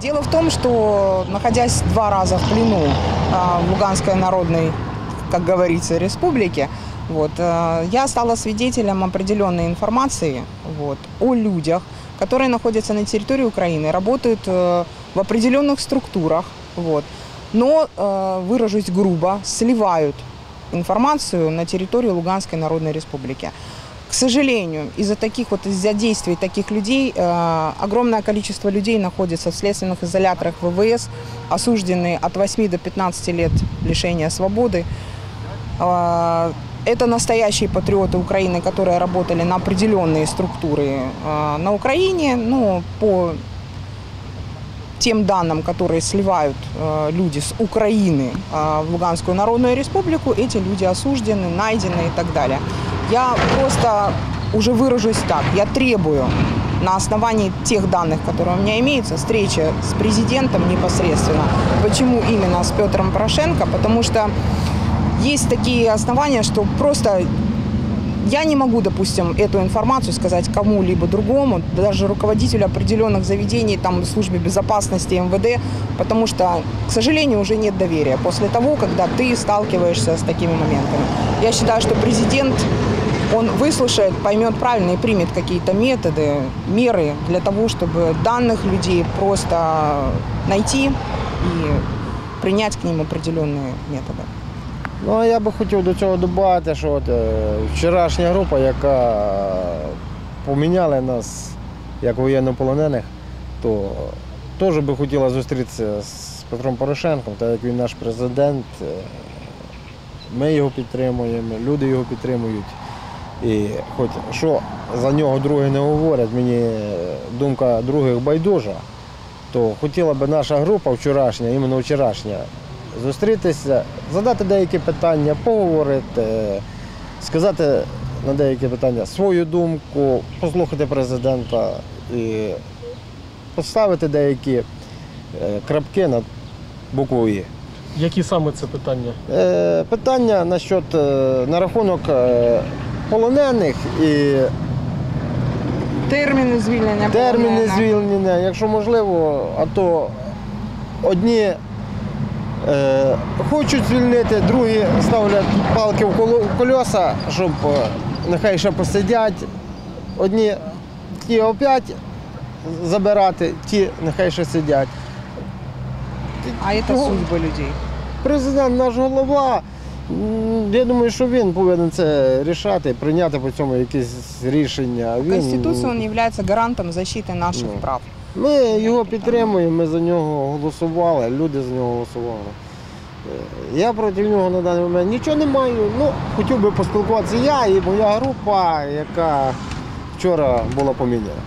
Дело в том, что находясь два раза в плену а, в Луганской народной, как говорится, республике, вот, э, я стала свидетелем определенной информации вот, о людях, которые находятся на территории Украины, работают э, в определенных структурах, вот, но, э, выражусь грубо, сливают информацию на территорию Луганской Народной Республики. К сожалению, из-за таких вот из-за действий таких людей э, огромное количество людей находится в следственных изоляторах ВВС, осужденные от 8 до 15 лет лишения свободы. Э, это настоящие патриоты Украины, которые работали на определенные структуры э, на Украине, ну, по тем данным, которые сливают э, люди с Украины э, в Луганскую Народную Республику, эти люди осуждены, найдены и так далее. Я просто уже выражусь так. Я требую на основании тех данных, которые у меня имеются, встречи с президентом непосредственно. Почему именно с Петром Порошенко? Потому что есть такие основания, что просто я не могу, допустим, эту информацию сказать кому-либо другому, даже руководителю определенных заведений, там, службе безопасности МВД, потому что, к сожалению, уже нет доверия после того, когда ты сталкиваешься с такими моментами. Я считаю, что президент, он выслушает, поймет правильно и примет какие-то методы, меры для того, чтобы данных людей просто найти и принять к ним определенные методы. Ну, а я би хотів до цього додати, що от, е, вчорашня група, яка поміняла нас як воєннополонених, то теж би хотіла зустрітися з Петром Порошенком, так як він наш президент. Е, Ми його підтримуємо, люди його підтримують. І хоч що за нього другі не говорять, мені думка других байдужа, то хотіла би наша група вчорашня, іменно вчорашня, зустрітися, задати деякі питання, поговорити, сказати на деякі питання свою думку, послухати президента і поставити деякі е, крапки над буквою «І». Які саме це питання? Е, Питання насчет, е, на рахунок полонених і Терміни звільнення. терміни полонених. звільнення, якщо можливо, а то одні е, хочуть звільнити, другі ставлять палки в колеса, щоб е, нехай ще посидять. Одні ті опять забирати, ті нехай ще сидять. А это Ну, судьбы людей. Президент наш голова. Я думаю, що він повинен це рішати, прийняти по цьому якісь рішення. Він, Конституция, он является гарантом защиты наших Ну. прав. Ми його підтримуємо, ми за нього голосували, люди за нього голосували. Е, Я проти нього на даний момент нічого не маю. Ну, хотів би поспілкуватися я і моя група, яка вчора була поміняна.